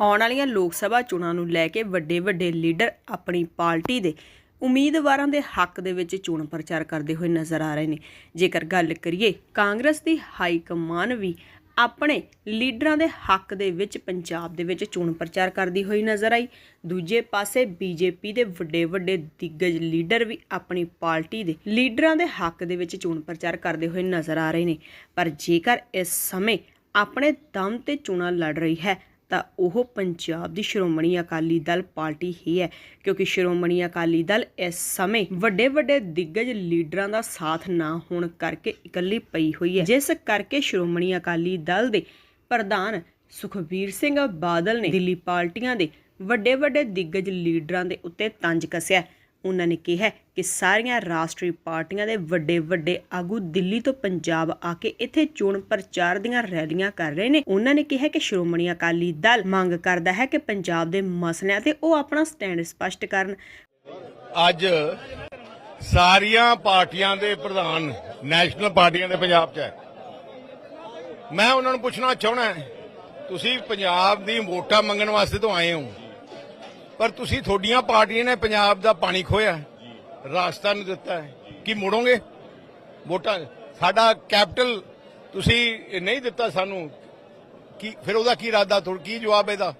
ਆਉਣ ਵਾਲੀਆਂ ਲੋਕ ਸਭਾ ਚੋਣਾਂ ਨੂੰ ਲੈ ਕੇ ਵੱਡੇ ਵੱਡੇ ਲੀਡਰ ਆਪਣੀ ਪਾਰਟੀ ਦੇ ਉਮੀਦਵਾਰਾਂ ਦੇ ਹੱਕ ਦੇ ਵਿੱਚ ਚੋਣ ਪ੍ਰਚਾਰ ਕਰਦੇ ਹੋਏ ਨਜ਼ਰ ਆ ਰਹੇ ਨੇ। ਜੇਕਰ ਗੱਲ ਕਰੀਏ ਕਾਂਗਰਸ ਦੀ ਹਾਈ ਕਮਾਨ ਵੀ ਆਪਣੇ ਲੀਡਰਾਂ ਦੇ ਹੱਕ ਦੇ ਵਿੱਚ ਪੰਜਾਬ ਦੇ ਵਿੱਚ ਚੋਣ ਪ੍ਰਚਾਰ ਕਰਦੀ ਹੋਈ ਨਜ਼ਰ ਆਈ। ਦੂਜੇ ਪਾਸੇ ਬੀਜੇਪੀ ਦੇ ਵੱਡੇ ਵੱਡੇ ਦਿੱਗਜ ਲੀਡਰ ਵੀ ਆਪਣੀ ਪਾਰਟੀ ਦੇ ਲੀਡਰਾਂ ਦੇ ਹੱਕ ਦੇ ਵਿੱਚ ਚੋਣ ਪ੍ਰਚਾਰ ਕਰਦੇ ਹੋਏ ਨਜ਼ਰ ਆ ਰਹੇ ਨੇ। ਪਰ ਜੇਕਰ ਇਸ ਸਮੇਂ ਆਪਣੇ ਦਮ ਤੇ ਚੋਣਾਂ ਲੜ ਰਹੀ ਹੈ ਤਾਂ ਉਹ ਪੰਜਾਬ ਦੀ ਸ਼੍ਰੋਮਣੀ ਅਕਾਲੀ ਦਲ ਪਾਰਟੀ ਹੀ ਹੈ, ਕਿਉਂਕਿ ਸ਼੍ਰੋਮਣੀ ਅਕਾਲੀ ਦਲ ਇਸ ਸਮੇਂ ਵੱਡੇ ਵੱਡੇ ਦਿੱਗਜ ਲੀਡਰਾਂ ਦਾ ਸਾਥ ਨਾ ਹੋਣ ਕਰਕੇ ਇਕੱਲੀ ਪਈ ਹੋਈ ਹੈ। ਜਿਸ ਕਰਕੇ ਸ਼੍ਰੋਮਣੀ ਅਕਾਲੀ ਦਲ ਦੇ ਪ੍ਰਧਾਨ ਸੁਖਬੀਰ ਸਿੰਘ ਬਾਦਲ ਨੇ ਦਿੱਲੀ ਪਾਰਟੀਆਂ ਦੇ ਵੱਡੇ ਵੱਡੇ ਦਿੱਗਜ ਲੀਡਰਾਂ ਦੇ ਉੱਤੇ ਤੰਜ ਕੱਸਿਆ। ਉਹਨਾਂ ਨੇ ਕਿਹਾ ਕਿ ਸਾਰੀਆਂ ਰਾਸ਼ਟਰੀ ਪਾਰਟੀਆਂ ਦੇ ਵੱਡੇ ਵੱਡੇ ਆਗੂ ਦਿੱਲੀ ਤੋਂ ਪੰਜਾਬ ਆ ਕੇ ਇੱਥੇ ਚੋਣ ਪ੍ਰਚਾਰ ਦੀਆਂ ਰੈਲੀਆਂ ਕਰ ਰਹੇ ਨੇ। ਉਹਨਾਂ ਨੇ ਕਿਹਾ ਕਿ ਸ਼੍ਰੋਮਣੀ ਅਕਾਲੀ ਦਲ ਮੰਗ ਕਰਦਾ ਹੈ ਕਿ ਪੰਜਾਬ ਦੇ ਮਸਲਿਆਂ ਤੇ ਉਹ ਆਪਣਾ ਸਟੈਂਡ ਸਪਸ਼ਟ ਕਰਨ। ਅੱਜ ਸਾਰੀਆਂ ਪਾਰਟੀਆਂ ਦੇ ਪ੍ਰਧਾਨ ਨੈਸ਼ਨਲ ਪਾਰਟੀਆਂ ਦੇ ਪੰਜਾਬ 'ਚ ਹੈ। ਮੈਂ ਉਹਨਾਂ ਨੂੰ ਪੁੱਛਣਾ ਚਾਹਣਾ ਤੁਸੀਂ ਪੰਜਾਬ ਦੀ ਵੋਟਾਂ ਮੰਗਣ ਵਾਸਤੇ ਤੋਂ ਆਏ ਹੋ। ਪਰ ਤੁਸੀਂ ਤੁਹਾਡੀਆਂ ਪਾਰਟੀਆਂ ਨੇ ਪੰਜਾਬ ਦਾ ਪਾਣੀ ਖੋਇਆ ਰਾਸਤਾ ਨਹੀਂ ਦਿੱਤਾ ਕੀ ਮੁੜੋਗੇ? ਵੋਟਾਂ ਸਾਡਾ ਕੈਪੀਟਲ ਤੁਸੀਂ ਨਹੀਂ ਦਿੱਤਾ ਸਾਨੂੰ। ਕੀ ਫਿਰ ਉਹਦਾ ਕੀ ਇਰਾਦਾ? ਤੁਹਾਡਾ ਕੀ ਜਵਾਬ ਇਹਦਾ?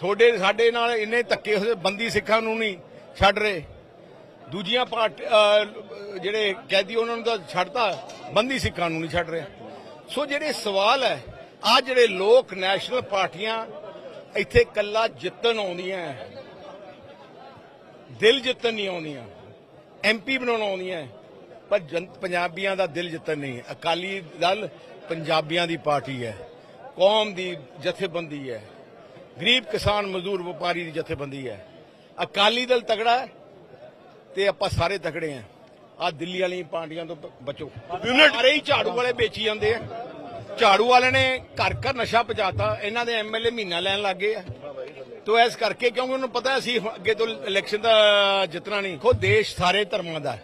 ਤੁਹਾਡੇ ਸਾਡੇ ਨਾਲ ਇੰਨੇ ਧੱਕੇ ਹੋਏ, ਬੰਦੀ ਸਿੱਖਾਂ ਨੂੰ ਨਹੀਂ ਛੱਡ ਰਹੇ। ਦੂਜੀਆਂ ਪਾਰਟ ਜਿਹੜੇ ਕੈਦੀ ਉਹਨਾਂ ਨੂੰ ਤਾਂ ਛੱਡਤਾ, ਬੰਦੀ ਸਿੱਖਾਂ ਨੂੰ ਨਹੀਂ ਛੱਡ ਰਹੇ। ਸੋ ਜਿਹੜੇ ਸਵਾਲ ਹੈ ਆ ਜਿਹੜੇ ਲੋਕ ਨੈਸ਼ਨਲ ਪਾਰਟੀਆਂ ਇੱਥੇ ਕੱਲਾ ਜਿੱਤਣ ਆਉਂਦੀਆਂ। ਦਿਲ ਜਿੱਤਣ ਨਹੀਂ ਆਉਂਦੀਆਂ। ਐਮਪੀ ਬਣਾਉਣ ਆਉਂਦੀਆਂ। ਪਰ ਪੰਜਾਬੀਆਂ ਦਾ ਦਿਲ ਜਿੱਤਣ ਨਹੀਂ। ਅਕਾਲੀ ਦਲ ਪੰਜਾਬੀਆਂ ਦੀ ਪਾਰਟੀ ਹੈ ਕੌਮ ਦੀ ਜਥੇਬੰਦੀ ਹੈ ਗਰੀਬ ਕਿਸਾਨ ਮਜ਼ਦੂਰ ਵਪਾਰੀ ਦੀ ਜਥੇਬੰਦੀ ਹੈ ਅਕਾਲੀ ਦਲ ਤਗੜਾ ਤੇ ਆਪਾਂ ਸਾਰੇ ਤਗੜੇ ਆ ਆ ਦਿੱਲੀ ਵਾਲੀਆਂ ਪਾਰਟੀਆਂ ਤੋਂ ਬਚੋ। ਸਾਰੇ ਹੀ ਝਾੜੂ ਵਾਲੇ ਵੇਚੀ ਜਾਂਦੇ ਆ ਝਾੜੂ ਵਾਲੇ ਨੇ ਘਰ ਘਰ ਨਸ਼ਾ ਪਜਾਤਾ ਇਹਨਾਂ ਦੇ ਐਮਐਲਏ ਮਹੀਨਾ ਲੈਣ ਲੱਗੇ ਆ। ਤੋ ਇਸ ਕਰਕੇ ਕਿਉਂਕਿ ਉਹਨੂੰ ਪਤਾ ਅਸੀਂ ਅੱਗੇ ਤੋਂ ਇਲੈਕਸ਼ਨ ਦਾ ਜਿੱਤਣਾ ਨਹੀਂ। ਖੋ ਦੇਸ਼ ਸਾਰੇ ਧਰਮਾਂ ਦਾ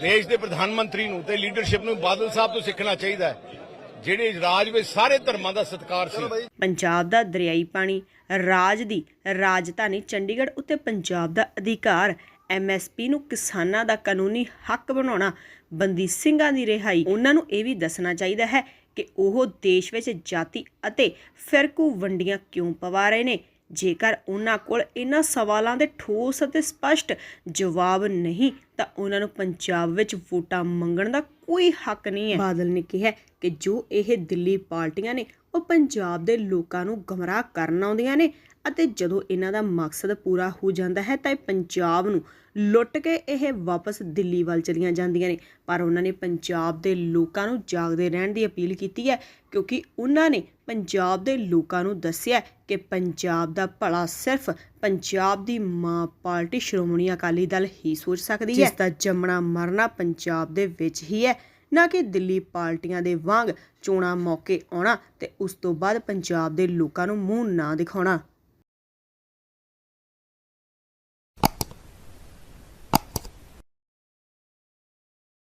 ਦੇਸ਼ ਦੇ ਪ੍ਰਧਾਨ ਮੰਤਰੀ ਨੂੰ ਤੇ ਲੀਡਰਸ਼ਿਪ ਨੂੰ ਬਾਦਲ ਸਾਹਿਬ ਤੋਂ ਸਿੱਖਣਾ ਚਾਹੀਦਾ ਹੈ। ਜਿਹੜੇ ਰਾਜ ਵਿੱਚ ਸਾਰੇ ਧਰਮਾਂ ਦਾ ਸਤਿਕਾਰ ਸੀ। ਪੰਜਾਬ ਦਾ ਦਰਿਆਈ ਪਾਣੀ ਰਾਜ ਦੀ ਰਾਜਧਾਨੀ ਚੰਡੀਗੜ੍ਹ ਉੱਤੇ ਪੰਜਾਬ ਦਾ ਅਧਿਕਾਰ ਐਮਐਸਪੀ ਨੂੰ ਕਿਸਾਨਾਂ ਦਾ ਕਾਨੂੰਨੀ ਹੱਕ ਬਣਾਉਣਾ, ਬੰਦੀ ਸਿੰਘਾਂ ਦੀ ਰਿਹਾਈ, ਉਹਨਾਂ ਨੂੰ ਇਹ ਵੀ ਦੱਸਣਾ ਚਾਹੀਦਾ ਹੈ ਕਿ ਉਹ ਦੇਸ਼ ਵਿੱਚ ਜਾਤੀ ਅਤੇ ਫਿਰਕੂ ਵੰਡੀਆਂ ਕਿਉਂ ਪਵਾ ਰਹੇ ਨੇ? ਜੇਕਰ ਉਹਨਾਂ ਕੋਲ ਇਹਨਾਂ ਸਵਾਲਾਂ ਦੇ ਠੋਸ ਅਤੇ ਸਪਸ਼ਟ ਜਵਾਬ ਨਹੀਂ, ਤਾਂ ਉਹਨਾਂ ਨੂੰ ਪੰਜਾਬ ਵਿੱਚ ਵੋਟਾਂ ਮੰਗਣ ਦਾ ਕੋਈ ਹੱਕ ਨਹੀਂ ਹੈ। ਬਾਦਲ ਨੇ ਕਿਹਾ ਕਿ ਜੋ ਇਹ ਦਿੱਲੀ ਪਾਰਟੀਆਂ ਨੇ, ਉਹ ਪੰਜਾਬ ਦੇ ਲੋਕਾਂ ਨੂੰ ਗਮਰਾਹ ਕਰਨ ਆਉਂਦੀਆਂ ਨੇ। ਅਤੇ ਜਦੋਂ ਇਹਨਾਂ ਦਾ ਮਕਸਦ ਪੂਰਾ ਹੋ ਜਾਂਦਾ ਹੈ ਤਾਂ ਇਹ ਪੰਜਾਬ ਨੂੰ ਲੁੱਟ ਕੇ ਇਹ ਵਾਪਸ ਦਿੱਲੀ ਵੱਲ ਚਲੀਆਂ ਜਾਂਦੀਆਂ ਨੇ। ਪਰ ਉਹਨਾਂ ਨੇ ਪੰਜਾਬ ਦੇ ਲੋਕਾਂ ਨੂੰ ਜਾਗਦੇ ਰਹਿਣ ਦੀ ਅਪੀਲ ਕੀਤੀ ਹੈ ਕਿਉਂਕਿ ਉਹਨਾਂ ਨੇ ਪੰਜਾਬ ਦੇ ਲੋਕਾਂ ਨੂੰ ਦੱਸਿਆ ਕਿ ਪੰਜਾਬ ਦਾ ਭਲਾ ਸਿਰਫ ਪੰਜਾਬ ਦੀ ਮਾਂ ਪਾਰਟੀ ਸ਼੍ਰੋਮਣੀ ਅਕਾਲੀ ਦਲ ਹੀ ਸੋਚ ਸਕਦੀ ਹੈ। ਜਿਸ ਦਾ ਜੰਮਣਾ ਮਰਨਾ ਪੰਜਾਬ ਦੇ ਵਿੱਚ ਹੀ ਹੈ, ਨਾ ਕਿ ਦਿੱਲੀ ਪਾਰਟੀਆਂ ਦੇ ਵਾਂਗ ਚੋਣਾਂ ਮੌਕੇ ਆਉਣਾ ਤੇ ਉਸ ਤੋਂ ਬਾਅਦ ਪੰਜਾਬ ਦੇ ਲੋਕਾਂ ਨੂੰ ਮੂੰਹ ਨਾ ਦਿਖਾਉਣਾ।